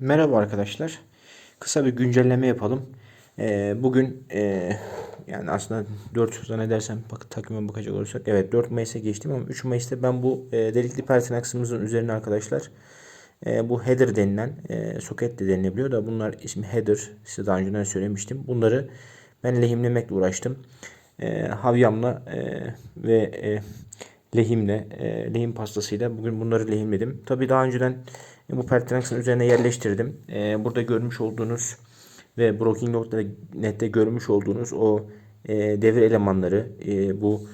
Merhaba arkadaşlar. Kısa bir güncelleme yapalım. Ee, bugün e, yani aslında 4 zannedersem bak, takvime bakacak olursak evet 4 Mayıs'a geçtim ama 3 Mayıs'ta ben bu e, delikli pertinaksımızın üzerine arkadaşlar e, bu header denilen e, soket de denilebiliyor da bunlar ismi header size daha önceden söylemiştim. Bunları ben lehimlemekle uğraştım. E, havyamla e, ve e, lehimle, e, lehim pastasıyla bugün bunları lehimledim. Tabi daha önceden bu pertinaksın üzerine yerleştirdim. E, burada görmüş olduğunuz ve Broking.net'te görmüş olduğunuz o e, devir elemanları e, bu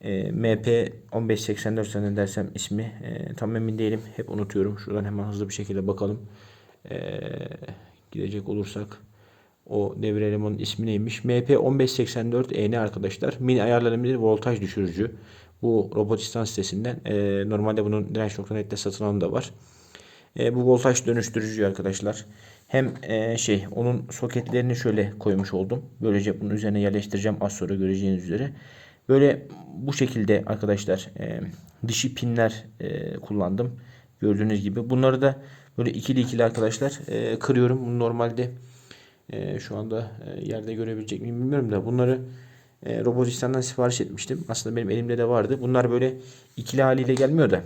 e, MP 1584 zannedersem ismi e, tam emin değilim. Hep unutuyorum. Şuradan hemen hızlı bir şekilde bakalım. E, gidecek olursak o devir elemanın ismi neymiş? MP 1584 EN arkadaşlar. Mini ayarlanabilir voltaj düşürücü. Bu Robotistan sitesinden. E, normalde bunun direnç.net'te satın alımı da var. E, bu voltaj dönüştürücü arkadaşlar. Hem e, şey onun soketlerini şöyle koymuş oldum. Böylece bunun üzerine yerleştireceğim az sonra göreceğiniz üzere. Böyle bu şekilde arkadaşlar e, dişi pinler e, kullandım. Gördüğünüz gibi. Bunları da böyle ikili ikili arkadaşlar e, kırıyorum. Bunu normalde e, şu anda e, yerde görebilecek miyim bilmiyorum da bunları e, Robotistan'dan sipariş etmiştim. Aslında benim elimde de vardı. Bunlar böyle ikili haliyle gelmiyor da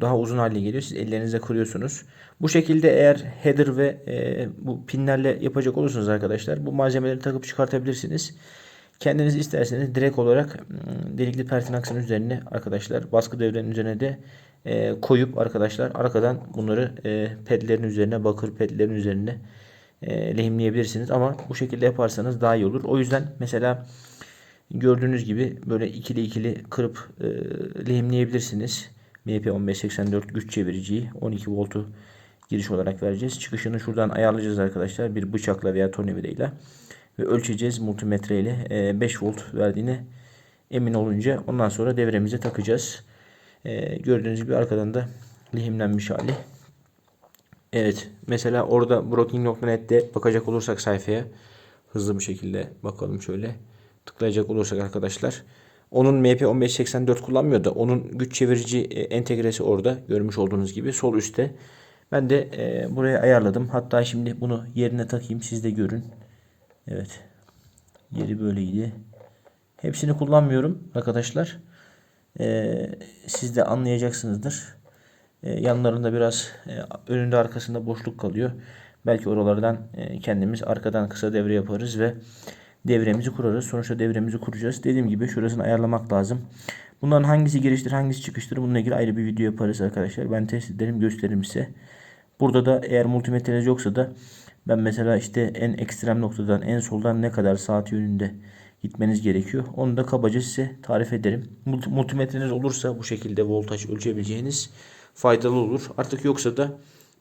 daha uzun hale geliyor. Siz ellerinizle kırıyorsunuz. Bu şekilde eğer header ve e, bu pinlerle yapacak olursanız arkadaşlar bu malzemeleri takıp çıkartabilirsiniz. Kendiniz isterseniz direkt olarak ım, delikli pertinaksın üzerine arkadaşlar baskı devrenin üzerine de e, koyup arkadaşlar arkadan bunları e, pedlerin üzerine bakır pedlerin üzerine e, lehimleyebilirsiniz. Ama bu şekilde yaparsanız daha iyi olur. O yüzden mesela gördüğünüz gibi böyle ikili ikili kırıp e, lehimleyebilirsiniz. MP1584 güç çeviriciyi 12 voltu giriş olarak vereceğiz. Çıkışını şuradan ayarlayacağız arkadaşlar. Bir bıçakla veya tornavidayla. Ve ölçeceğiz multimetre ile 5 volt verdiğine emin olunca ondan sonra devremize takacağız. E, gördüğünüz gibi arkadan da lehimlenmiş hali. Evet. Mesela orada broking.net'te bakacak olursak sayfaya hızlı bir şekilde bakalım şöyle. Tıklayacak olursak arkadaşlar. Onun MP1584 kullanmıyor da onun güç çevirici e, entegresi orada görmüş olduğunuz gibi sol üstte. Ben de e, buraya ayarladım. Hatta şimdi bunu yerine takayım siz de görün. Evet. Yeri böyleydi. Hepsini kullanmıyorum arkadaşlar. E, siz de anlayacaksınızdır. E, yanlarında biraz e, önünde arkasında boşluk kalıyor. Belki oralardan e, kendimiz arkadan kısa devre yaparız ve devremizi kurarız. Sonuçta devremizi kuracağız. Dediğim gibi şurasını ayarlamak lazım. Bunların hangisi giriştir hangisi çıkıştır bununla ilgili ayrı bir video yaparız arkadaşlar. Ben test ederim gösteririm size. Burada da eğer multimetreniz yoksa da ben mesela işte en ekstrem noktadan en soldan ne kadar saat yönünde gitmeniz gerekiyor. Onu da kabaca size tarif ederim. Multimetreniz olursa bu şekilde voltaj ölçebileceğiniz faydalı olur. Artık yoksa da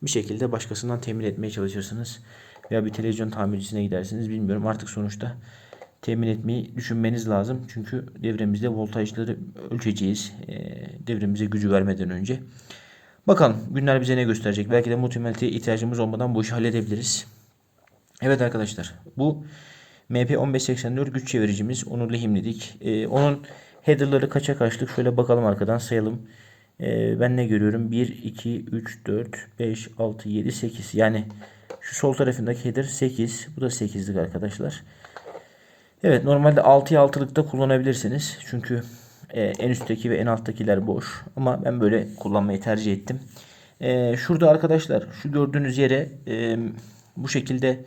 bir şekilde başkasından temin etmeye çalışırsınız. Veya bir televizyon tamircisine gidersiniz. Bilmiyorum artık sonuçta temin etmeyi düşünmeniz lazım. Çünkü devremizde voltajları ölçeceğiz. Devremize gücü vermeden önce. Bakalım günler bize ne gösterecek. Belki de multimetreye ihtiyacımız olmadan bu işi halledebiliriz. Evet arkadaşlar bu MP1584 güç çeviricimiz. Onu lehimledik. E, onun headerları kaça kaçlık şöyle bakalım arkadan sayalım. E, ben ne görüyorum? 1, 2, 3, 4, 5, 6, 7, 8. Yani şu sol tarafındaki header 8. Bu da 8'lik arkadaşlar. Evet normalde 6'ya 6'lıkta kullanabilirsiniz. Çünkü e, en üstteki ve en alttakiler boş. Ama ben böyle kullanmayı tercih ettim. E, şurada arkadaşlar şu gördüğünüz yere e, bu şekilde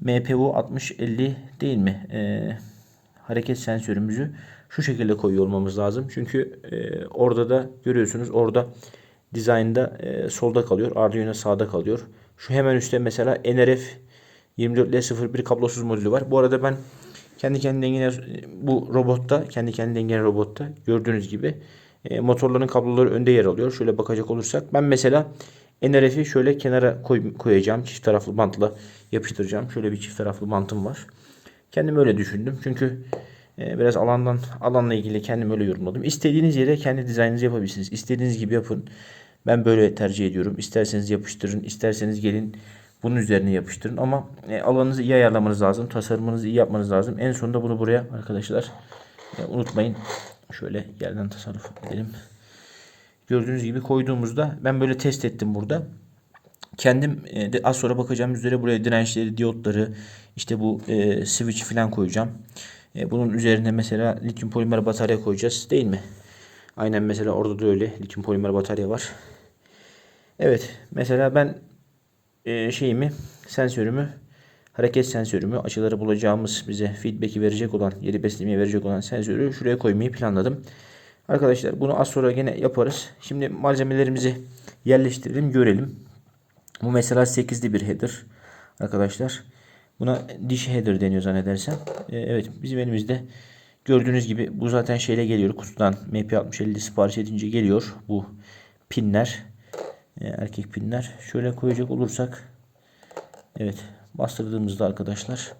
MPU 6050 değil mi? E, hareket sensörümüzü şu şekilde koyuyor olmamız lazım. Çünkü e, orada da görüyorsunuz orada dizaynda e, solda kalıyor. Arduino sağda kalıyor. Şu hemen üstte mesela NRF 24L01 kablosuz modülü var. Bu arada ben kendi kendine yine bu robotta, kendi kendine dengeli robotta gördüğünüz gibi e, motorların kabloları önde yer alıyor. Şöyle bakacak olursak ben mesela NRF'i şöyle kenara koy, koyacağım. Çift taraflı bantla yapıştıracağım. Şöyle bir çift taraflı bantım var. Kendim öyle düşündüm. Çünkü e, biraz alandan alanla ilgili kendim öyle yorumladım. İstediğiniz yere kendi dizaynınızı yapabilirsiniz. İstediğiniz gibi yapın. Ben böyle tercih ediyorum. İsterseniz yapıştırın, isterseniz gelin bunun üzerine yapıştırın. Ama e, alanınızı iyi ayarlamanız lazım. Tasarımınızı iyi yapmanız lazım. En sonunda bunu buraya arkadaşlar e, unutmayın. Şöyle yerden tasarruf edelim. Gördüğünüz gibi koyduğumuzda ben böyle test ettim burada. Kendim e, de az sonra bakacağım üzere buraya dirençleri, diyotları, işte bu e, switch falan koyacağım. E, bunun üzerine mesela lityum polimer batarya koyacağız değil mi? Aynen mesela orada da öyle lityum polimer batarya var. Evet mesela ben e, şeyimi sensörümü hareket sensörümü açıları bulacağımız bize feedback'i verecek olan yeri beslemeyi verecek olan sensörü şuraya koymayı planladım. Arkadaşlar bunu az sonra gene yaparız. Şimdi malzemelerimizi yerleştirelim görelim. Bu mesela 8'li bir header arkadaşlar. Buna diş header deniyor zannedersem. Ee, evet bizim elimizde gördüğünüz gibi bu zaten şeyle geliyor. Kutudan MP6050 sipariş edince geliyor bu pinler. Ee, erkek pinler. Şöyle koyacak olursak evet bastırdığımızda arkadaşlar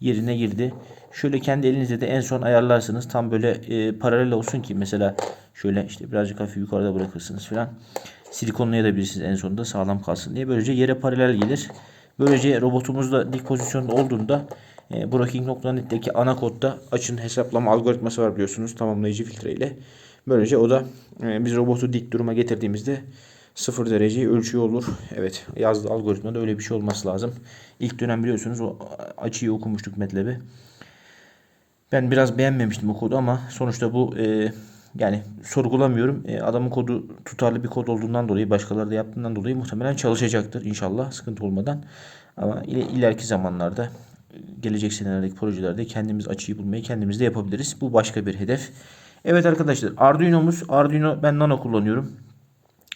yerine girdi. Şöyle kendi elinizde de en son ayarlarsınız. Tam böyle e, paralel olsun ki mesela şöyle işte birazcık hafif yukarıda bırakırsınız falan. Silikonlayabilirsiniz en sonunda sağlam kalsın diye. Böylece yere paralel gelir. Böylece robotumuz da dik pozisyonda olduğunda e, Brocking.net'teki ana kodda açın hesaplama algoritması var biliyorsunuz tamamlayıcı filtre ile. Böylece o da e, biz robotu dik duruma getirdiğimizde 0 dereceyi ölçüyor olur. Evet yazdığı algoritmada öyle bir şey olması lazım. İlk dönem biliyorsunuz o açıyı okumuştuk MATLAB'i. Ben biraz beğenmemiştim o kodu ama sonuçta bu e, yani sorgulamıyorum. E, adamın kodu tutarlı bir kod olduğundan dolayı başkaları da yaptığından dolayı muhtemelen çalışacaktır inşallah sıkıntı olmadan. Ama ile, ileriki zamanlarda gelecek senelerdeki projelerde kendimiz açıyı bulmayı kendimiz de yapabiliriz. Bu başka bir hedef. Evet arkadaşlar Arduino'muz Arduino ben Nano kullanıyorum.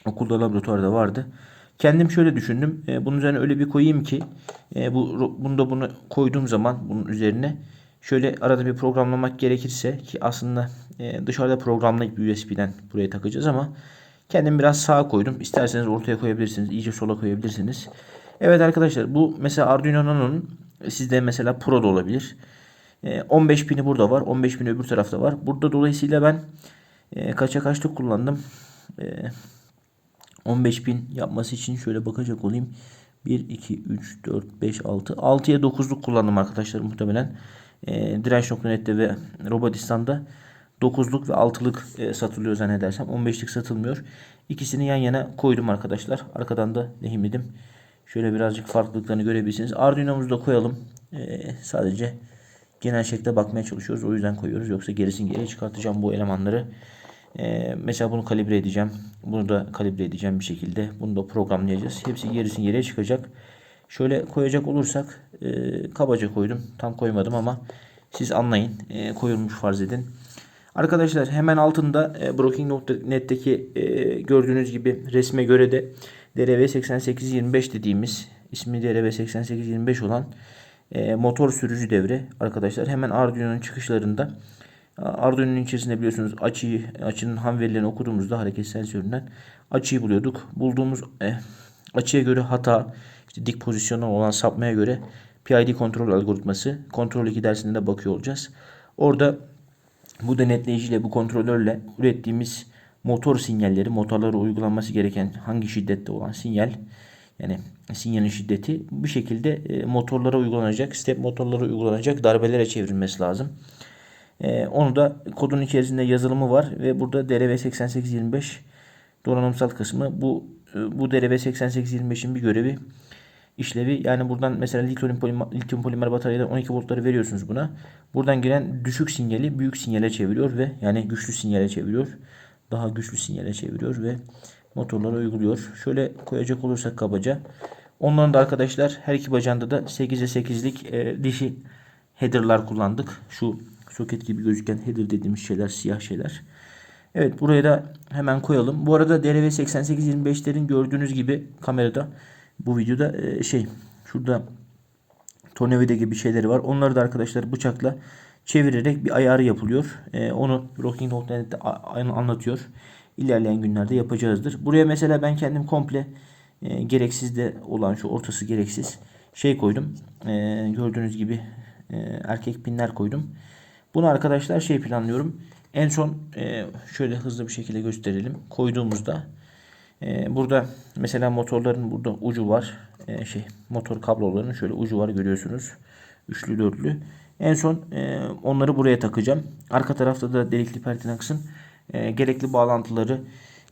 Okulda laboratuvarda vardı. Kendim şöyle düşündüm. E, bunun üzerine öyle bir koyayım ki e, bu bunu da bunu koyduğum zaman bunun üzerine şöyle arada bir programlamak gerekirse ki aslında e, dışarıda programlayıp USB'den buraya takacağız ama kendim biraz sağa koydum. İsterseniz ortaya koyabilirsiniz. iyice sola koyabilirsiniz. Evet arkadaşlar bu mesela Arduino Nano'nun sizde mesela Pro da olabilir. E, 15 pini burada var. 15 pini öbür tarafta var. Burada dolayısıyla ben e, kaça kaçlık kullandım. E, 15.000 yapması için şöyle bakacak olayım. 1, 2, 3, 4, 5, 6. 6'ya 9'luk kullandım arkadaşlar muhtemelen. E, Direnç.net'te ve Robotistan'da 9'luk ve 6'lık e, satılıyor zannedersem. 15'lik satılmıyor. İkisini yan yana koydum arkadaşlar. Arkadan da lehimledim. Şöyle birazcık farklılıklarını görebilirsiniz. Arduino'muzu da koyalım. E, sadece genel şekilde bakmaya çalışıyoruz. O yüzden koyuyoruz. Yoksa gerisini geriye çıkartacağım bu elemanları. Ee, mesela bunu kalibre edeceğim. Bunu da kalibre edeceğim bir şekilde. Bunu da programlayacağız. Hepsi gerisinin yere çıkacak. Şöyle koyacak olursak e, kabaca koydum. Tam koymadım ama siz anlayın. E, koyulmuş farz edin. Arkadaşlar hemen altında e, Brocking.net'teki e, gördüğünüz gibi resme göre de DRV8825 dediğimiz ismi DRV8825 olan e, motor sürücü devre arkadaşlar hemen Arduino'nun çıkışlarında Arduino'nun içerisinde biliyorsunuz açıyı, açının ham verilerini okuduğumuzda hareket sensöründen açıyı buluyorduk. Bulduğumuz e, açıya göre hata, işte dik pozisyondan olan sapmaya göre PID kontrol algoritması, kontrol 2 dersinde de bakıyor olacağız. Orada bu denetleyiciyle, bu kontrolörle ürettiğimiz motor sinyalleri, motorlara uygulanması gereken hangi şiddette olan sinyal, yani sinyalin şiddeti bu şekilde e, motorlara uygulanacak, step motorlara uygulanacak darbelere çevrilmesi lazım. Ee, onu da kodun içerisinde yazılımı var ve burada DRV8825 donanımsal kısmı. Bu e, bu DRV8825'in bir görevi işlevi. Yani buradan mesela lityum polimer, lityum polimer bataryadan 12 voltları veriyorsunuz buna. Buradan gelen düşük sinyali büyük sinyale çeviriyor ve yani güçlü sinyale çeviriyor. Daha güçlü sinyale çeviriyor ve motorlara uyguluyor. Şöyle koyacak olursak kabaca. Onların da arkadaşlar her iki bacağında da 8'e 8'lik e, dişi header'lar kullandık. Şu soket gibi gözüken header dediğimiz şeyler siyah şeyler. Evet buraya da hemen koyalım. Bu arada DRV8825'lerin gördüğünüz gibi kamerada bu videoda e, şey şurada tornavida gibi şeyleri var. Onları da arkadaşlar bıçakla çevirerek bir ayarı yapılıyor. E, onu Rocking.net'te anlatıyor. İlerleyen günlerde yapacağızdır. Buraya mesela ben kendim komple e, gereksiz de olan şu ortası gereksiz şey koydum. E, gördüğünüz gibi e, erkek pinler koydum. Bunu arkadaşlar şey planlıyorum. En son e, şöyle hızlı bir şekilde gösterelim. Koyduğumuzda e, burada mesela motorların burada ucu var. E, şey motor kablolarının şöyle ucu var görüyorsunuz. Üçlü dörtlü. En son onları buraya takacağım. Arka tarafta da delikli pertinaksın gerekli bağlantıları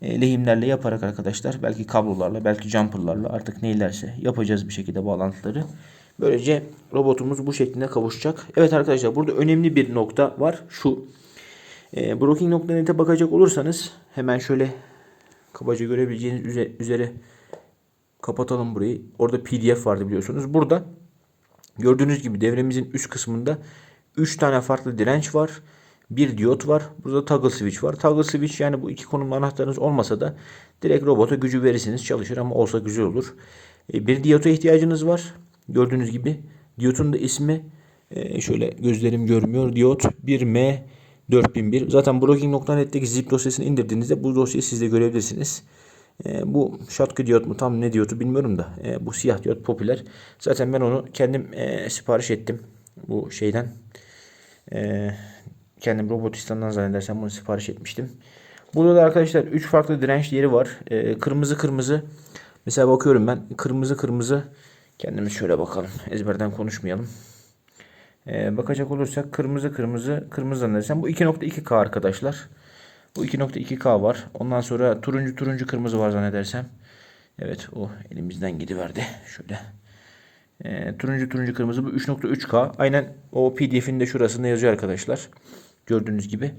lehimlerle yaparak arkadaşlar belki kablolarla belki jumperlarla artık neylerse yapacağız bir şekilde bağlantıları. Böylece robotumuz bu şeklinde kavuşacak. Evet arkadaşlar burada önemli bir nokta var. Şu e, Broking.net'e bakacak olursanız hemen şöyle kabaca görebileceğiniz üze- üzere kapatalım burayı. Orada PDF vardı biliyorsunuz. Burada gördüğünüz gibi devremizin üst kısmında 3 tane farklı direnç var. Bir diyot var. Burada toggle switch var. Toggle switch yani bu iki konumlu anahtarınız olmasa da direkt robota gücü verirsiniz çalışır ama olsa güzel olur. E, Bir diyota ihtiyacınız var. Gördüğünüz gibi diyotun da ismi e, şöyle gözlerim görmüyor. Diyot 1M 4001. Zaten Broking.net'teki zip dosyasını indirdiğinizde bu dosyayı siz de görebilirsiniz. E, bu şatkı diyot mu tam ne diyotu bilmiyorum da e, bu siyah diyot popüler. Zaten ben onu kendim sipariş ettim bu şeyden. Kendim Robotistan'dan zannedersem bunu sipariş etmiştim. Burada da arkadaşlar 3 farklı direnç yeri var. Kırmızı kırmızı. Mesela bakıyorum ben kırmızı kırmızı. Kendimiz şöyle bakalım. Ezberden konuşmayalım. E, bakacak olursak kırmızı kırmızı kırmızı zannedersem bu 2.2K arkadaşlar. Bu 2.2K var. Ondan sonra turuncu turuncu kırmızı var zannedersem. Evet o elimizden gidiverdi. Şöyle. E, turuncu turuncu kırmızı bu 3.3K. Aynen o pdf'in de şurasında yazıyor arkadaşlar. Gördüğünüz gibi.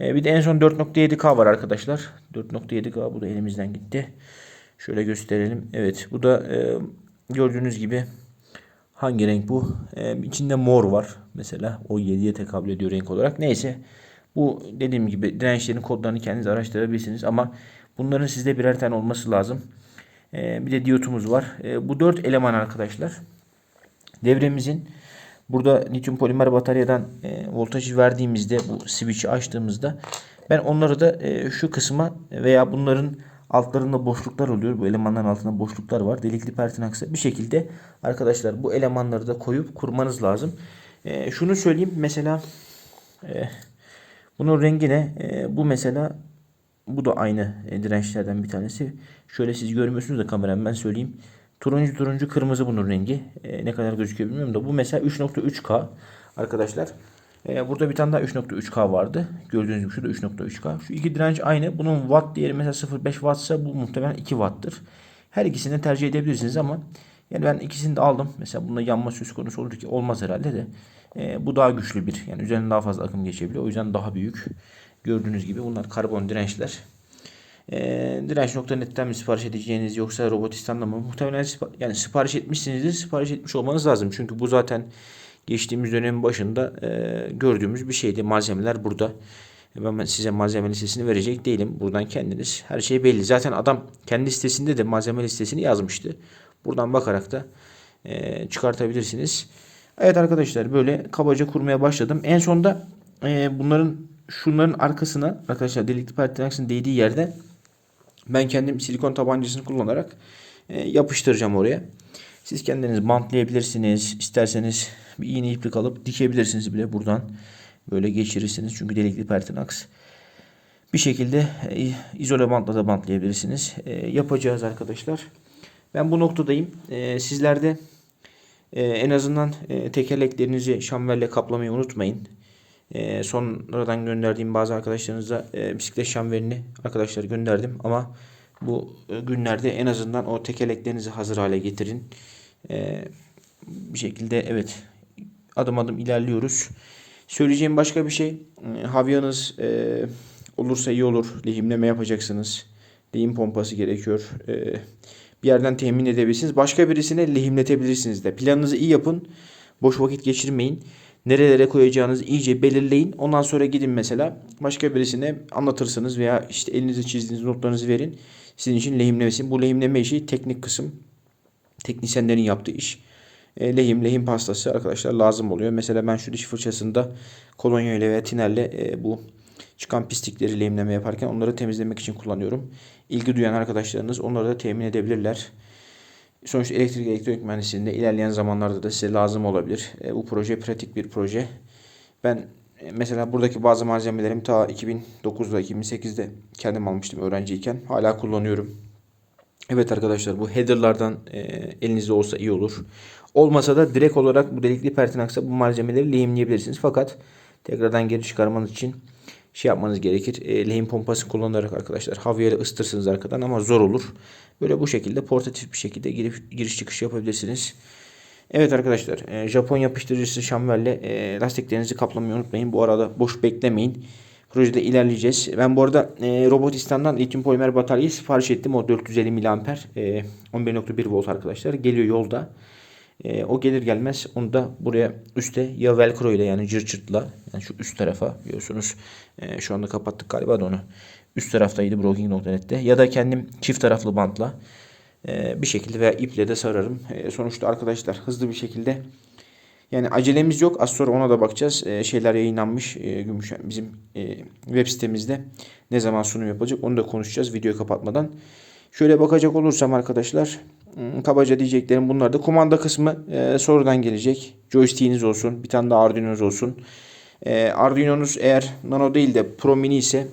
E, bir de en son 4.7K var arkadaşlar. 4.7K bu da elimizden gitti. Şöyle gösterelim. Evet bu da e, gördüğünüz gibi hangi renk bu? E, içinde mor var. Mesela o 7'ye tekabül ediyor renk olarak. Neyse. Bu dediğim gibi dirençlerin kodlarını kendiniz araştırabilirsiniz. Ama bunların sizde birer tane olması lazım. E, bir de diyotumuz var. E, bu 4 eleman arkadaşlar. Devremizin burada lityum polimer bataryadan e, voltajı verdiğimizde bu switch'i açtığımızda ben onları da e, şu kısma veya bunların altlarında boşluklar oluyor. Bu elemanların altında boşluklar var. Delikli pertinaksa bir şekilde arkadaşlar bu elemanları da koyup kurmanız lazım. E, şunu söyleyeyim mesela e, bunun rengi ne? E, bu mesela bu da aynı e, dirençlerden bir tanesi. Şöyle siz görmüyorsunuz da kameram ben söyleyeyim. Turuncu turuncu kırmızı bunun rengi. E, ne kadar gözüküyor bilmiyorum da bu mesela 3.3K arkadaşlar. E, burada bir tane daha 3.3K vardı. Gördüğünüz gibi şurada 3.3K. Şu iki direnç aynı. Bunun watt değeri mesela 0.5 wattsa bu muhtemelen 2 watt'tır. Her ikisini de tercih edebilirsiniz ama yani ben ikisini de aldım. Mesela bunda yanma söz konusu olur ki olmaz herhalde de. E, bu daha güçlü bir. Yani üzerine daha fazla akım geçebiliyor. O yüzden daha büyük. Gördüğünüz gibi bunlar karbon dirençler. E, direnç.net'ten mi sipariş edeceğiniz yoksa Robotistan'da mı? Muhtemelen sipa- yani sipariş etmişsinizdir. Sipariş etmiş olmanız lazım. Çünkü bu zaten geçtiğimiz dönemin başında e, gördüğümüz bir şeydi. Malzemeler burada. Ben size malzeme listesini verecek değilim. Buradan kendiniz her şey belli. Zaten adam kendi sitesinde de malzeme listesini yazmıştı. Buradan bakarak da e, çıkartabilirsiniz. Evet arkadaşlar böyle kabaca kurmaya başladım. En sonda e, bunların şunların arkasına arkadaşlar delikli pertinaksın değdiği yerde ben kendim silikon tabancasını kullanarak e, yapıştıracağım oraya. Siz kendiniz bantlayabilirsiniz. İsterseniz bir iğne iplik alıp dikebilirsiniz bile buradan. Böyle geçirirsiniz. Çünkü delikli pertinaks. Bir şekilde e, izole bantla da bantlayabilirsiniz. E, yapacağız arkadaşlar. Ben bu noktadayım. E, sizler de e, en azından tekerleklerinizi şamverle kaplamayı unutmayın. Sonradan gönderdiğim bazı arkadaşlarınıza bisiklet şamverini arkadaşlar gönderdim ama bu e, günlerde en azından o tekerleklerinizi hazır hale getirin. E, bir şekilde evet adım adım ilerliyoruz. Söyleyeceğim başka bir şey. E, Havyanız e, olursa iyi olur. Lehimleme yapacaksınız. Lehim pompası gerekiyor. E, bir yerden temin edebilirsiniz. Başka birisine lehimletebilirsiniz de. Planınızı iyi yapın. Boş vakit geçirmeyin. Nerelere koyacağınızı iyice belirleyin. Ondan sonra gidin mesela başka birisine anlatırsınız veya işte elinize çizdiğiniz notlarınızı verin. Sizin için lehimlemesin. Bu lehimleme işi teknik kısım. Teknisyenlerin yaptığı iş. E, lehim, lehim pastası arkadaşlar lazım oluyor. Mesela ben şu diş fırçasında kolonya ile veya tinerle e, bu çıkan pislikleri lehimleme yaparken onları temizlemek için kullanıyorum. İlgi duyan arkadaşlarınız onları da temin edebilirler. Sonuçta elektrik elektronik mühendisliğinde ilerleyen zamanlarda da size lazım olabilir. E, bu proje pratik bir proje. Ben mesela buradaki bazı malzemelerimi ta 2009'da 2008'de kendim almıştım öğrenciyken. Hala kullanıyorum. Evet arkadaşlar bu headerlardan e, elinizde olsa iyi olur. Olmasa da direkt olarak bu delikli pertinaksa bu malzemeleri lehimleyebilirsiniz. Fakat tekrardan geri çıkarmanız için şey yapmanız gerekir. E, lehim pompası kullanarak arkadaşlar havayla ısıtırsınız arkadan ama zor olur. Böyle bu şekilde portatif bir şekilde girip giriş çıkış yapabilirsiniz. Evet arkadaşlar e, Japon yapıştırıcısı şamverle e, lastiklerinizi kaplamayı unutmayın. Bu arada boş beklemeyin. Projede ilerleyeceğiz. Ben bu arada e, Robotistan'dan lityum polimer bataryayı sipariş ettim. O 450 mAh e, 11.1 volt arkadaşlar. Geliyor yolda. O gelir gelmez onu da buraya üste ya velcro ile yani cırt cırtla yani şu üst tarafa biliyorsunuz. E, şu anda kapattık galiba da onu. Üst taraftaydı Broking.net'te ya da kendim çift taraflı bantla bir şekilde veya iple de sararım. E, sonuçta arkadaşlar hızlı bir şekilde yani acelemiz yok. Az sonra ona da bakacağız. E, şeyler yayınlanmış. E, bizim web sitemizde ne zaman sunum yapılacak onu da konuşacağız videoyu kapatmadan. Şöyle bakacak olursam arkadaşlar hmm, kabaca diyeceklerim bunlar da. Kumanda kısmı e, sonradan gelecek. Joystick'iniz olsun. Bir tane de Arduino'nuz olsun. E, Arduino'nuz eğer Nano değil de Pro Mini ise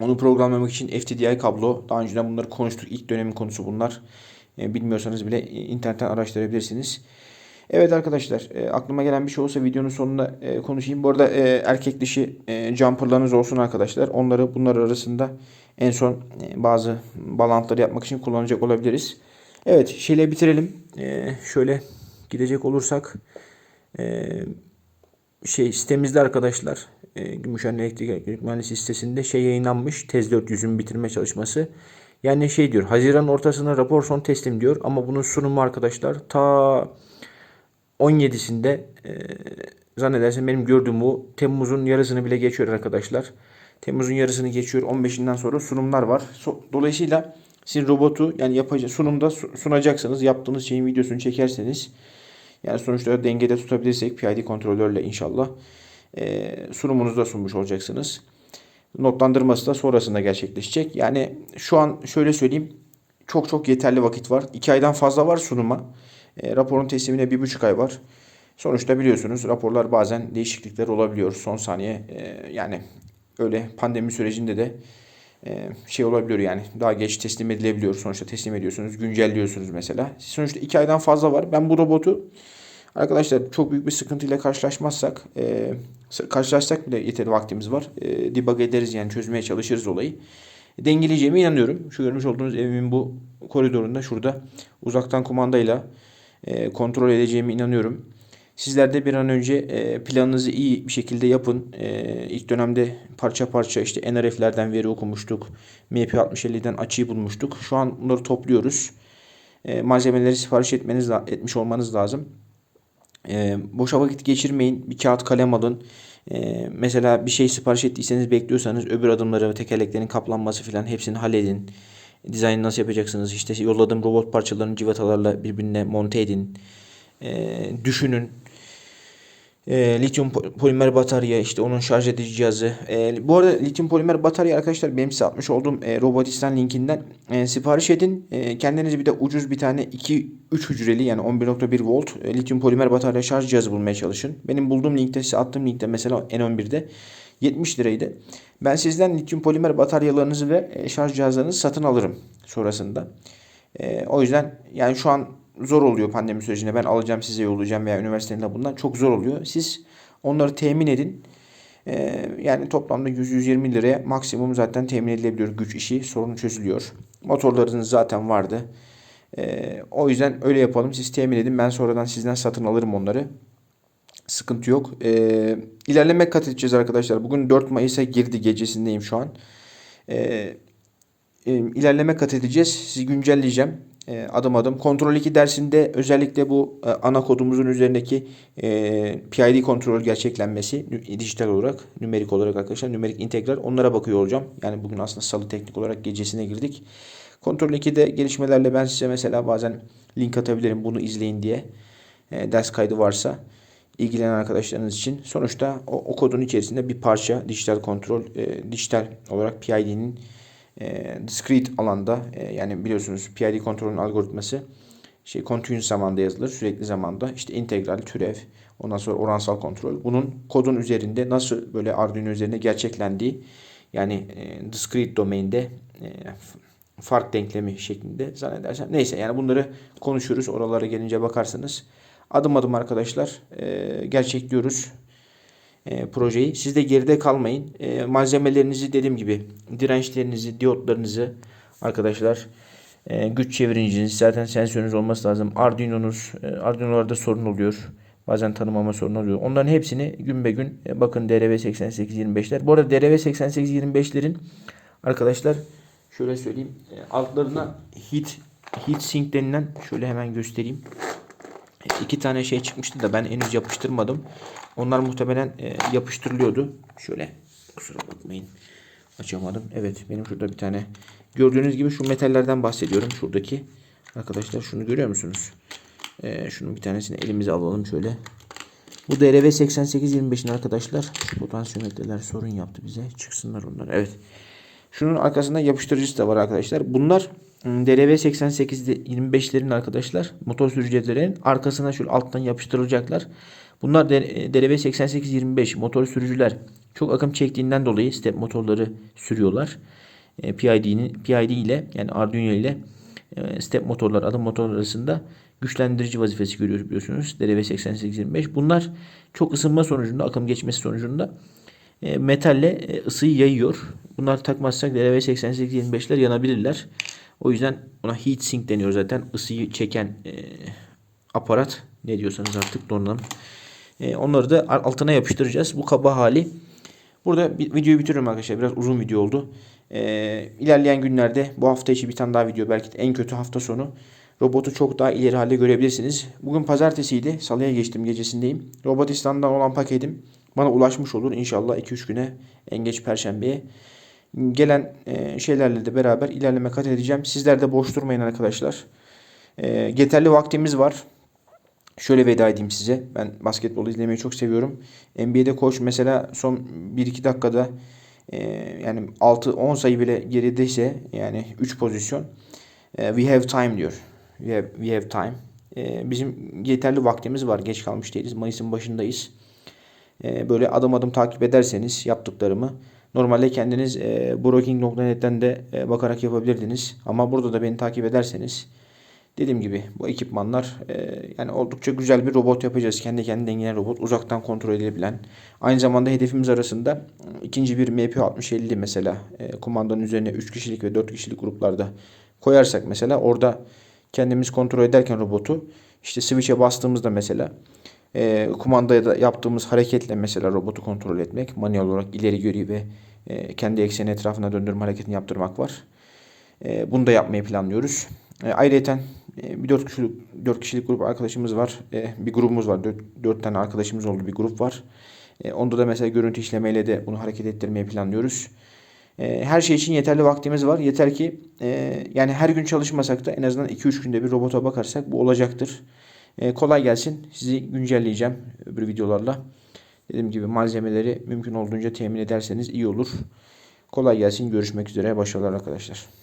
onu programlamak için FTDI kablo. Daha önceden bunları konuştuk. İlk dönemin konusu bunlar. E, bilmiyorsanız bile internetten araştırabilirsiniz. Evet arkadaşlar e, aklıma gelen bir şey olsa videonun sonunda e, konuşayım. Bu arada e, erkek dişi e, jumperlarınız olsun arkadaşlar. Onları bunlar arasında en son e, bazı bağlantıları yapmak için kullanacak olabiliriz. Evet şeyle bitirelim. E, şöyle gidecek olursak e, şey sitemizde arkadaşlar e, Gümüşhane Elektrik Elektrik Mühendisi sitesinde şey yayınlanmış. Tez 400'ün bitirme çalışması. Yani şey diyor Haziran ortasında rapor son teslim diyor ama bunun sunumu arkadaşlar ta 17'sinde e, zannedersem benim gördüğüm bu Temmuz'un yarısını bile geçiyor arkadaşlar. Temmuz'un yarısını geçiyor. 15'inden sonra sunumlar var. Dolayısıyla sizin robotu yani yapacak sunumda sunacaksınız. Yaptığınız şeyin videosunu çekerseniz yani sonuçta dengede tutabilirsek PID kontrolörle inşallah e, sunumunuzu da sunmuş olacaksınız. Notlandırması da sonrasında gerçekleşecek. Yani şu an şöyle söyleyeyim. Çok çok yeterli vakit var. 2 aydan fazla var sunuma. E, raporun teslimine bir buçuk ay var. Sonuçta biliyorsunuz raporlar bazen değişiklikler olabiliyor son saniye. E, yani öyle pandemi sürecinde de e, şey olabiliyor yani daha geç teslim edilebiliyor. Sonuçta teslim ediyorsunuz, güncelliyorsunuz mesela. Sonuçta iki aydan fazla var. Ben bu robotu arkadaşlar çok büyük bir sıkıntıyla karşılaşmazsak, e, karşılaşsak bile yeteri vaktimiz var. E, debug ederiz yani çözmeye çalışırız olayı. Dengeleyeceğime inanıyorum. Şu görmüş olduğunuz evimin bu koridorunda şurada uzaktan kumandayla e, kontrol edeceğime inanıyorum. Sizler de bir an önce e, planınızı iyi bir şekilde yapın. E, ilk dönemde parça parça işte NRF'lerden veri okumuştuk. MP6050'den açıyı bulmuştuk. Şu an bunları topluyoruz. Malzemeleri sipariş etmeniz etmiş olmanız lazım. Boşa vakit geçirmeyin. Bir kağıt kalem alın. Mesela bir şey sipariş ettiyseniz bekliyorsanız öbür adımları, tekerleklerin kaplanması falan hepsini halledin. Dizaynı nasıl yapacaksınız? İşte yolladığım robot parçalarını civatalarla birbirine monte edin. E, düşünün. E, lityum polimer batarya işte onun şarj edici cihazı. E, bu arada lityum polimer batarya arkadaşlar benim size atmış olduğum e, Robotistan linkinden e, sipariş edin. E, kendinize bir de ucuz bir tane 2-3 hücreli yani 11.1 volt e, lityum polimer batarya şarj cihazı bulmaya çalışın. Benim bulduğum linkte size attığım linkte mesela N11'de 70 liraydı. Ben sizden lityum polimer bataryalarınızı ve e, şarj cihazlarınızı satın alırım sonrasında. E, o yüzden yani şu an zor oluyor pandemi sürecinde. Ben alacağım size yollayacağım veya üniversitenin bundan çok zor oluyor. Siz onları temin edin. E, yani toplamda 100-120 liraya maksimum zaten temin edilebiliyor güç işi. Sorun çözülüyor. Motorlarınız zaten vardı. E, o yüzden öyle yapalım. Siz temin edin. Ben sonradan sizden satın alırım onları. Sıkıntı yok. Ee, ilerleme kat edeceğiz arkadaşlar. Bugün 4 Mayıs'a girdi gecesindeyim şu an. Ee, e, ilerleme kat edeceğiz. Sizi güncelleyeceğim. E, adım adım. Kontrol 2 dersinde özellikle bu e, ana kodumuzun üzerindeki e, PID kontrol gerçeklenmesi dijital olarak, nümerik olarak arkadaşlar, nümerik integral onlara bakıyor olacağım. Yani bugün aslında salı teknik olarak gecesine girdik. Kontrol 2'de gelişmelerle ben size mesela bazen link atabilirim bunu izleyin diye. Ders kaydı varsa ilgilenen arkadaşlarınız için. Sonuçta o, o kodun içerisinde bir parça dijital kontrol, dijital olarak PID'nin e, discrete alanda e, yani biliyorsunuz PID kontrolün algoritması şey continuous zamanda yazılır. Sürekli zamanda işte integral, türev, ondan sonra oransal kontrol. Bunun kodun üzerinde nasıl böyle Arduino üzerinde gerçeklendiği yani e, discrete domainde e, fark denklemi şeklinde zannedersem. Neyse yani bunları konuşuruz. Oralara gelince bakarsınız. Adım adım arkadaşlar e, gerçekliyoruz. E, projeyi. Siz de geride kalmayın. E, malzemelerinizi dediğim gibi dirençlerinizi, diyotlarınızı arkadaşlar e, güç çeviriciniz zaten sensörünüz olması lazım. Arduino'nuz, e, Arduino'larda sorun oluyor. Bazen tanımama sorunu oluyor. Onların hepsini gün be gün e, bakın DRV8825'ler. Bu arada DRV8825'lerin arkadaşlar şöyle söyleyeyim. e, altlarına heat heat sink denilen şöyle hemen göstereyim. İki tane şey çıkmıştı da ben henüz yapıştırmadım. Onlar muhtemelen e, yapıştırılıyordu. Şöyle kusura bakmayın. Açamadım. Evet benim şurada bir tane gördüğünüz gibi şu metallerden bahsediyorum. Şuradaki arkadaşlar şunu görüyor musunuz? E, şunun bir tanesini elimize alalım şöyle. Bu DRV 8825'in arkadaşlar şu potansiyometreler sorun yaptı bize. Çıksınlar onlar. Evet. Şunun arkasında yapıştırıcısı da var arkadaşlar. Bunlar ım, DRV 8825'lerin arkadaşlar motor sürücülerin arkasına şöyle alttan yapıştırılacaklar. Bunlar DRV 8825 motor sürücüler çok akım çektiğinden dolayı step motorları sürüyorlar. E, PID'nin PID ile yani Arduino ile e, step motorlar adım motorlar arasında güçlendirici vazifesi görüyoruz biliyorsunuz. DRV 8825. Bunlar çok ısınma sonucunda akım geçmesi sonucunda e, metalle e, ısıyı yayıyor. Bunlar takmazsak DRV 8825'ler yanabilirler. O yüzden ona heat sink deniyor zaten. Isıyı çeken e, aparat ne diyorsanız artık donanım. E, onları da altına yapıştıracağız. Bu kaba hali. Burada videoyu bitiriyorum arkadaşlar. Biraz uzun video oldu. E, ilerleyen günlerde bu hafta içi bir tane daha video. Belki de en kötü hafta sonu. Robotu çok daha ileri halde görebilirsiniz. Bugün pazartesiydi. Salıya geçtim gecesindeyim. Robotistan'dan olan paketim bana ulaşmış olur. İnşallah 2-3 güne en geç perşembeye. Gelen e, şeylerle de beraber ilerleme kat edeceğim. Sizler de boş durmayın arkadaşlar. E, yeterli vaktimiz var. Şöyle veda edeyim size. Ben basketbol izlemeyi çok seviyorum. NBA'de koç mesela son 1-2 dakikada e, yani 6-10 sayı bile gerideyse yani 3 pozisyon we have time diyor. We have, we have time. Bizim yeterli vaktimiz var. Geç kalmış değiliz. Mayıs'ın başındayız. Böyle adım adım takip ederseniz yaptıklarımı normalde kendiniz e, broking.net'ten de e, bakarak yapabilirdiniz. Ama burada da beni takip ederseniz Dediğim gibi bu ekipmanlar e, yani oldukça güzel bir robot yapacağız. Kendi kendine dengeleyen robot. Uzaktan kontrol edilebilen. Aynı zamanda hedefimiz arasında e, ikinci bir MP6050 mesela e, kumandanın üzerine 3 kişilik ve 4 kişilik gruplarda koyarsak mesela orada kendimiz kontrol ederken robotu işte switch'e bastığımızda mesela e, kumandaya da yaptığımız hareketle mesela robotu kontrol etmek manuel olarak ileri geri ve e, kendi ekseni etrafına döndürme hareketini yaptırmak var. E, bunu da yapmayı planlıyoruz. E, ayrıca e, bir 4 kişilik, 4 kişilik grup arkadaşımız var. E, bir grubumuz var. 4, 4 tane arkadaşımız oldu bir grup var. E, onda da mesela görüntü işlemeyle de bunu hareket ettirmeyi planlıyoruz. E, her şey için yeterli vaktimiz var. Yeter ki e, yani her gün çalışmasak da en azından 2-3 günde bir robota bakarsak bu olacaktır. E, kolay gelsin. Sizi güncelleyeceğim öbür videolarla. Dediğim gibi malzemeleri mümkün olduğunca temin ederseniz iyi olur. Kolay gelsin. Görüşmek üzere. Başarılar arkadaşlar.